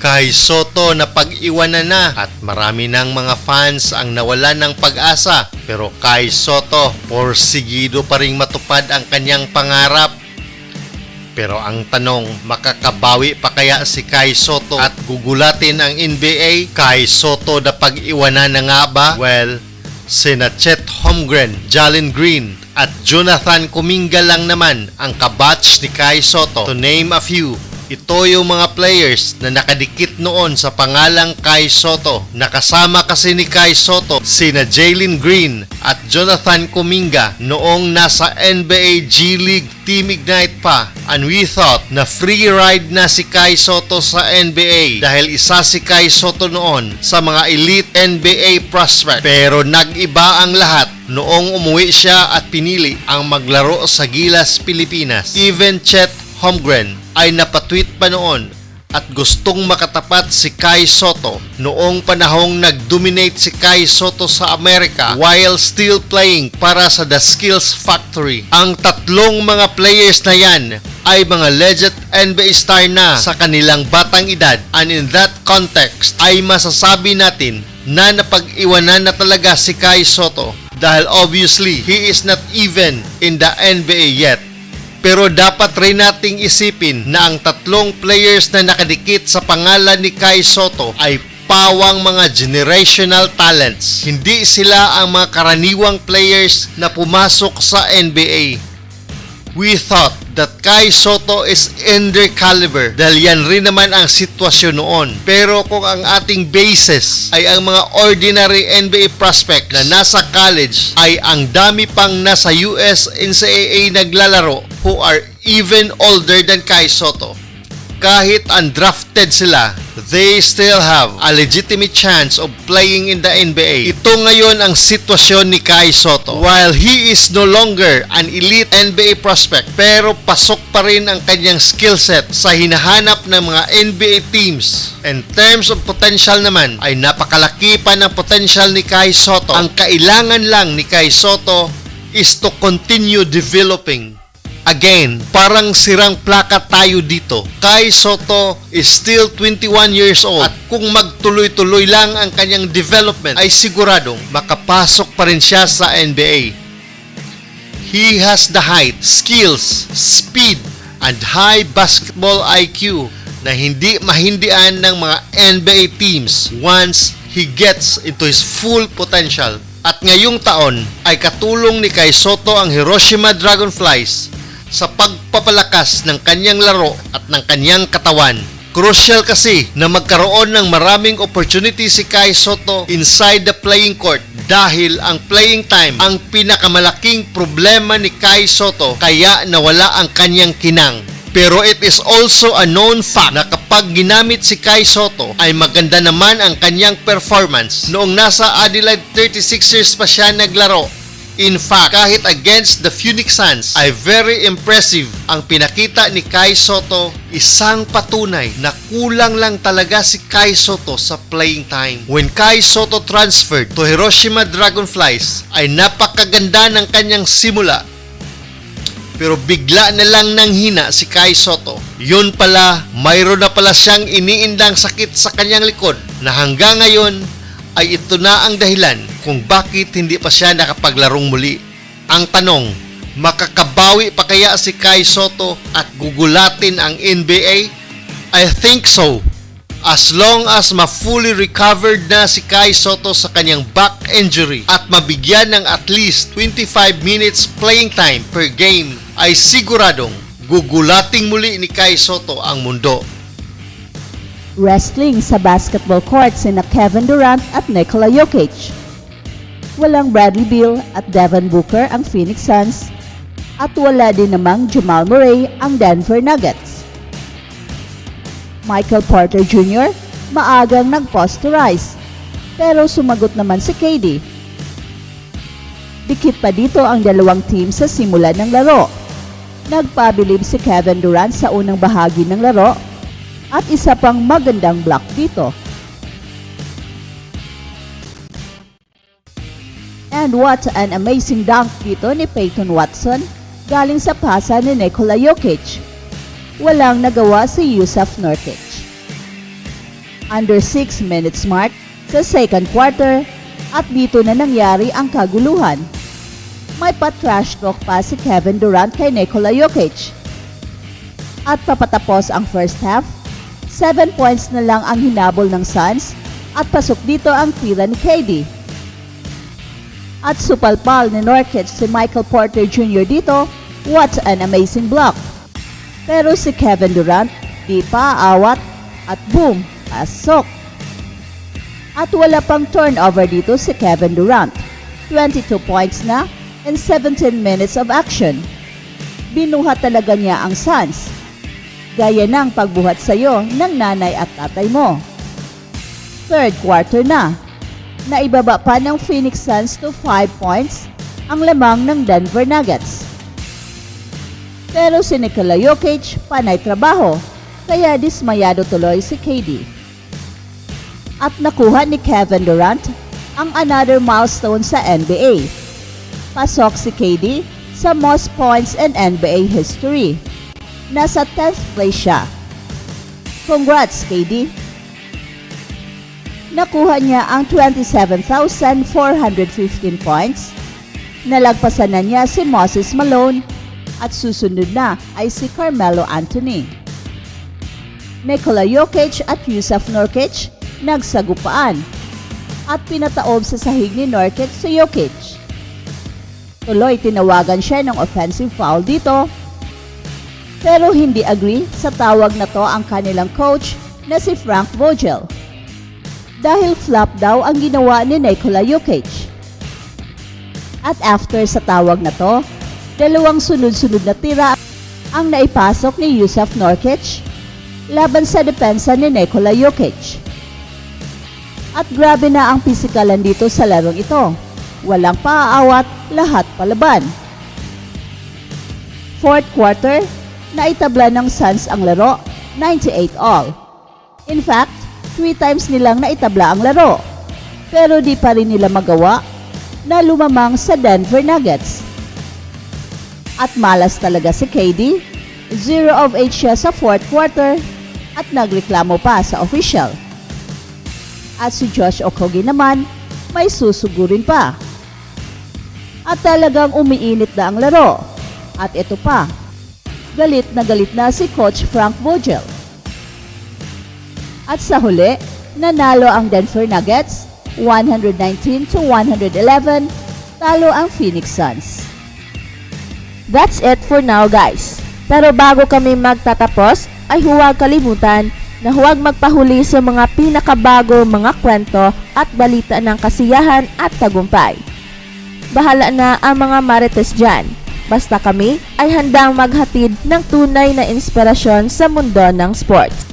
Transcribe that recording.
Kay Soto na pag-iwanan na at marami ng mga fans ang nawalan ng pag-asa. Pero kay Soto, porsigido pa ring matupad ang kanyang pangarap. Pero ang tanong, makakabawi pa kaya si Kai Soto at gugulatin ang NBA? Kai Soto na pag-iwanan na nga ba? Well, sina Chet Holmgren, Jalen Green, at Jonathan Kuminga lang naman ang kabatch ni Kai Soto. To name a few, ito yung mga players na nakadikit noon sa pangalang Kai Soto. Nakasama kasi ni Kai Soto sina Jalen Green at Jonathan Kuminga noong nasa NBA G League Team Ignite pa. And we thought na free ride na si Kai Soto sa NBA dahil isa si Kai Soto noon sa mga elite NBA prospect. Pero nag-iba ang lahat noong umuwi siya at pinili ang maglaro sa Gilas, Pilipinas. Even Chet Holmgren ay napatweet pa noon at gustong makatapat si Kai Soto noong panahong nag-dominate si Kai Soto sa Amerika while still playing para sa The Skills Factory. Ang tatlong mga players na yan ay mga legend NBA star na sa kanilang batang edad and in that context ay masasabi natin na napag-iwanan na talaga si Kai Soto dahil obviously he is not even in the NBA yet. Pero dapat rin nating isipin na ang tatlong players na nakadikit sa pangalan ni Kai Soto ay pawang mga generational talents. Hindi sila ang mga karaniwang players na pumasok sa NBA. We thought that Kai Soto is in their caliber dahil yan rin naman ang sitwasyon noon. Pero kung ang ating basis ay ang mga ordinary NBA prospect na nasa college ay ang dami pang nasa US NCAA naglalaro who are even older than Kai Soto. Kahit undrafted sila, they still have a legitimate chance of playing in the NBA. Ito ngayon ang sitwasyon ni Kai Soto. While he is no longer an elite NBA prospect, pero pasok pa rin ang kanyang skill set sa hinahanap ng mga NBA teams. In terms of potential naman, ay napakalaki pa ng potential ni Kai Soto. Ang kailangan lang ni Kai Soto is to continue developing Again, parang sirang plaka tayo dito. Kai Soto is still 21 years old at kung magtuloy-tuloy lang ang kanyang development ay siguradong makapasok pa rin siya sa NBA. He has the height, skills, speed, and high basketball IQ na hindi mahindian ng mga NBA teams once he gets into his full potential. At ngayong taon ay katulong ni Kai Soto ang Hiroshima Dragonflies sa pagpapalakas ng kanyang laro at ng kanyang katawan. Crucial kasi na magkaroon ng maraming opportunity si Kai Soto inside the playing court dahil ang playing time ang pinakamalaking problema ni Kai Soto kaya nawala ang kanyang kinang. Pero it is also a known fact na kapag ginamit si Kai Soto ay maganda naman ang kanyang performance noong nasa Adelaide 36ers pa siya naglaro In fact, kahit against the Phoenix Suns ay very impressive ang pinakita ni Kai Soto. Isang patunay na kulang lang talaga si Kai Soto sa playing time. When Kai Soto transferred to Hiroshima Dragonflies ay napakaganda ng kanyang simula pero bigla na lang nang hina si Kai Soto. Yun pala, mayroon na pala siyang iniindang sakit sa kanyang likod na hanggang ngayon ay ito na ang dahilan kung bakit hindi pa siya nakapaglarong muli. Ang tanong, makakabawi pa kaya si Kai Soto at gugulatin ang NBA? I think so. As long as ma-fully recovered na si Kai Soto sa kanyang back injury at mabigyan ng at least 25 minutes playing time per game, ay siguradong gugulating muli ni Kai Soto ang mundo. Wrestling sa basketball court sina Kevin Durant at Nikola Jokic. Walang Bradley Beal at Devin Booker ang Phoenix Suns at wala din namang Jamal Murray ang Denver Nuggets. Michael Porter Jr. maagang nag-posterize pero sumagot naman si KD. Dikit pa dito ang dalawang team sa simula ng laro. Nagpabilib si Kevin Durant sa unang bahagi ng laro at isa pang magandang block dito. And what an amazing dunk dito ni Peyton Watson galing sa pasa ni Nikola Jokic. Walang nagawa si Yusuf Nurkic. under 6 minutes mark sa second quarter at dito na nangyari ang kaguluhan. May pa-trash talk pa si Kevin Durant kay Nikola Jokic. At papatapos ang first half, 7 points na lang ang hinabol ng Suns at pasok dito ang tira ni KD. At supalpal ni Norkic si Michael Porter Jr. dito, what an amazing block. Pero si Kevin Durant, di pa awat at boom, pasok. At wala pang turnover dito si Kevin Durant. 22 points na in 17 minutes of action. Binuhat talaga niya ang Suns. Gaya ng pagbuhat sa'yo ng nanay at tatay mo. Third quarter na. Naibaba pa ng Phoenix Suns to 5 points ang lamang ng Denver Nuggets. Pero si Nikola Jokic panay trabaho, kaya dismayado tuloy si KD. At nakuha ni Kevin Durant ang another milestone sa NBA. Pasok si KD sa most points in NBA history. Nasa 10th place siya. Congrats, KD! Nakuha niya ang 27,415 points. Nalagpasan na niya si Moses Malone at susunod na ay si Carmelo Anthony. Nikola Jokic at Yusuf Nurkic nagsagupaan at pinataob sa sahig ni Nurkic si Jokic. Tuloy tinawagan siya ng offensive foul dito pero hindi agree sa tawag na to ang kanilang coach na si Frank Vogel dahil flop daw ang ginawa ni Nikola Jokic. At after sa tawag na to, dalawang sunod-sunod na tira ang naipasok ni Yusuf Nurkic laban sa depensa ni Nikola Jokic. At grabe na ang pisikalan dito sa larong ito. Walang paaawat, lahat palaban. Fourth quarter, naitabla ng Suns ang laro, 98 all. In fact, three times nilang naitabla ang laro. Pero di pa rin nila magawa na lumamang sa Denver Nuggets. At malas talaga si KD, 0 of 8 siya sa fourth quarter at nagreklamo pa sa official. At si Josh Okogie naman, may susugurin pa. At talagang umiinit na ang laro. At ito pa, galit na galit na si Coach Frank Vogel. At sa huli, nanalo ang Denver Nuggets 119 to 111, talo ang Phoenix Suns. That's it for now guys. Pero bago kami magtatapos, ay huwag kalimutan na huwag magpahuli sa mga pinakabago mga kwento at balita ng kasiyahan at tagumpay. Bahala na ang mga marites dyan. Basta kami ay handang maghatid ng tunay na inspirasyon sa mundo ng sports.